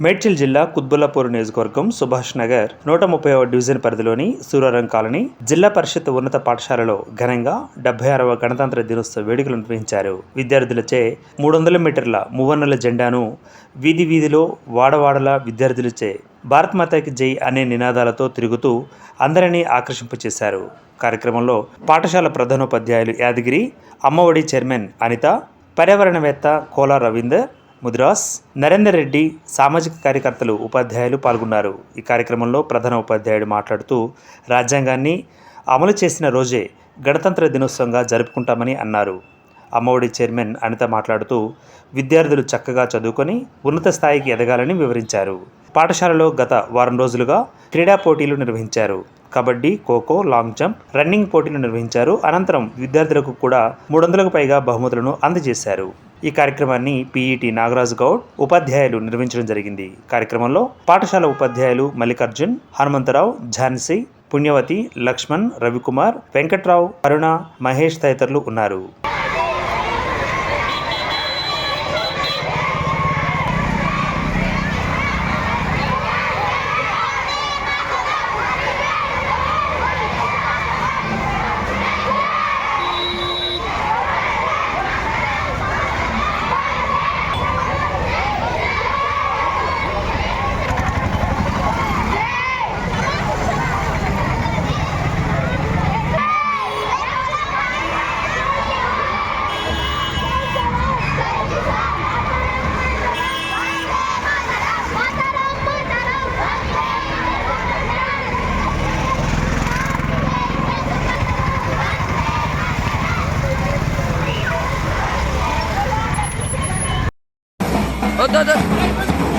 మేడ్చల్ జిల్లా కుత్బుల్లాపూర్ నియోజకవర్గం సుభాష్ నగర్ నూట ముప్పై డివిజన్ పరిధిలోని సూరారం కాలనీ జిల్లా పరిషత్ ఉన్నత పాఠశాలలో ఘనంగా డెబ్బై ఆరవ గణతంత్ర దినోత్సవ వేడుకలు నిర్వహించారు. విద్యార్థులచే మూడు వందల మీటర్ల మూవన్నెల జెండాను వీధి వీధిలో వాడవాడల విద్యార్థులచే భారత్ మాతాకి జై అనే నినాదాలతో తిరుగుతూ అందరినీ ఆకర్షింపచేశారు కార్యక్రమంలో పాఠశాల ప్రధానోపాధ్యాయులు యాదగిరి అమ్మఒడి చైర్మన్ అనిత పర్యావరణవేత్త కోలా రవీందర్ ముదిరాస్ నరేందర్ రెడ్డి సామాజిక కార్యకర్తలు ఉపాధ్యాయులు పాల్గొన్నారు. ఈ కార్యక్రమంలో ప్రధాన ఉపాధ్యాయుడు మాట్లాడుతూ రాజ్యాంగాన్ని అమలు చేసిన రోజే గణతంత్ర దినోత్సవంగా జరుపుకుంటామని అన్నారు. అమ్మఒడి చైర్మన్ అనిత మాట్లాడుతూ విద్యార్థులు చక్కగా చదువుకొని ఉన్నత స్థాయికి ఎదగాలని వివరించారు. పాఠశాలలో గత వారం రోజులుగా క్రీడా పోటీలు నిర్వహించారు. Kabaddi kho kho long jump running పోటీలు నిర్వహించారు. అనంతరం విద్యార్థులకు కూడా మూడు వందలకు పైగా బహుమతులను అందజేశారు. ఈ కార్యక్రమాన్ని పీఈటీ నాగరాజు గౌడ్ ఉపాధ్యాయులు నిర్వహించడం జరిగింది. కార్యక్రమంలో పాఠశాల ఉపాధ్యాయులు మల్లికార్జున్ హనుమంతరావు ఝాన్సీ పుణ్యవతి లక్ష్మణ్ రవికుమార్ వెంకట్రావు అరుణ మహేష్ తదితరులు ఉన్నారు. 等等等